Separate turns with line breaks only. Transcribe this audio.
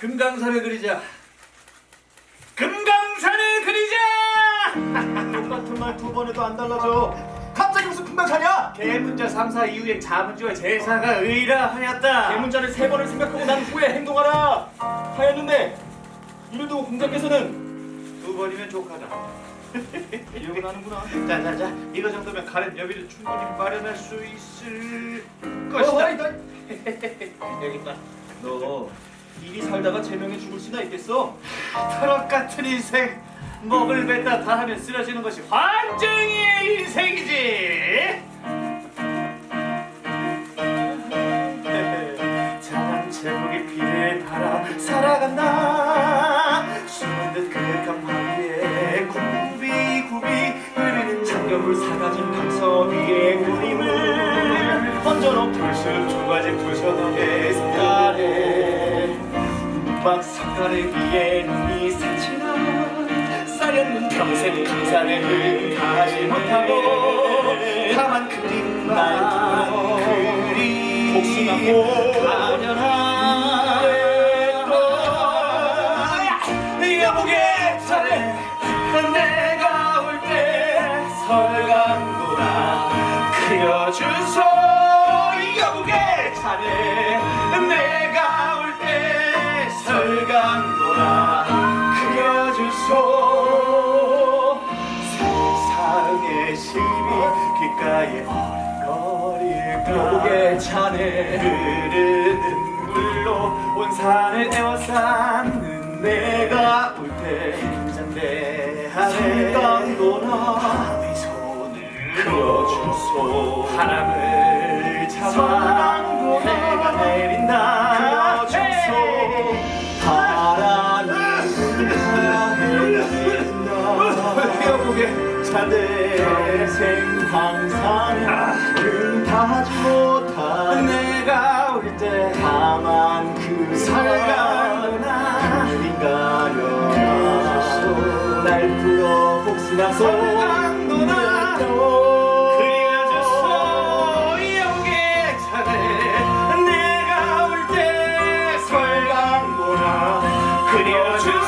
금강산을 그리자. 금강산을 그리자.
똑같은 말 두번 해도 안 달라져. 갑자기 무슨 금강산이야?
개문자 3사 이후에 자문주와 제사가 의라하였다.
대문자를 세 번을 생각하고 난 후에 행동하라. 하였는데 이래도 공자께서는
두 번이면 족하다.
기억은 하는구나.
자자자 이거 정도면 가는 여비를 충분히 마련할 수 있을
어,
것이다.
아이, 나-
여기 있다.
너 일이 살다가 제명에 죽을 수나 있겠어?
트럭 같은 인생 먹을 뱉다 다 하면 쓰러지는 것이 환증의 인생이지. 자만 제목의 비를 바라 살아간다. 숨은 듯 그윽한 바위에 굽이 굽이 흐르는
장겨물 사가진 강서 위에 그림을 얹어놓은 불숲 조가지 부셔놓게 색깔에 막 색깔에 위에 눈이 스치나 쌓였는 평생 강산을 흡입하지 못하고 다만 그림만 그리 복숭아꽃 가련한 설강도나 그려주소. 여보게 잘해 시비 귓가에 어린거릴까? 여보게 자네 흐르는 물로 온 산을 에워싼 내가 올때 긴장대. 설강도나 바위 손을 그려주소. 바람 차대 평생 항상 아, 응답하지 못한 내가 올 때 다만 그 살가나 그림가려나 날 불러 복수나서 설강도나 그려줘